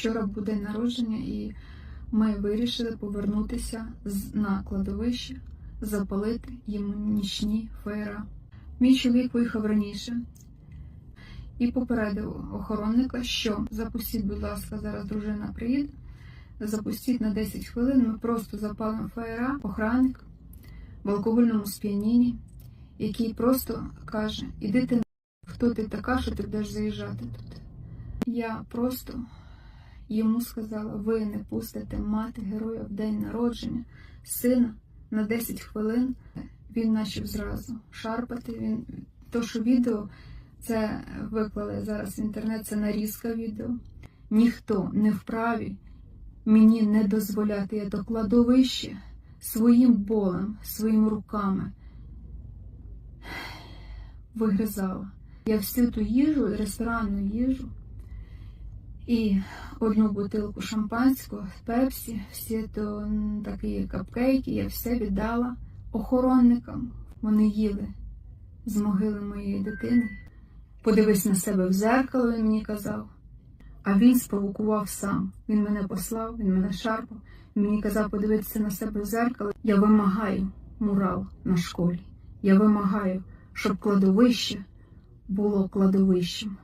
Вчора був день народження, і ми вирішили повернутися на кладовище, запалити йому нічні феєра. Мій чоловік виїхав раніше і попередив охоронника, що запустіть, будь ласка, зараз дружина приїде. Запустіть на 10 хвилин. Ми просто запалимо феєра, охранник в алкогольному сп'янінні, який просто каже: Іди ти хто ти така, що ти будеш заїжджати тут. Я просто йому сказала: ви не пустите мати героя в день народження, сина на 10 хвилин. Він почав зразу шарпати. Він то, що відео це виклали зараз в інтернет, це нарізка відео. Ніхто не вправі мені не дозволяти я до кладовища своїм болем, своїми руками вигризала. Я всю ту їжу, ресторанну їжу і одну бутилку шампанського, пепсі, всі то такі капкейки, я все віддала охоронникам. Вони їли з могили моєї дитини. Подивись на себе в зеркало, він мені казав. А він спровокував сам. Він мене послав, він мене шарпав. Він мені казав подивитися на себе в зеркало. Я вимагаю мурал на школі. Я вимагаю, щоб кладовище було кладовищем.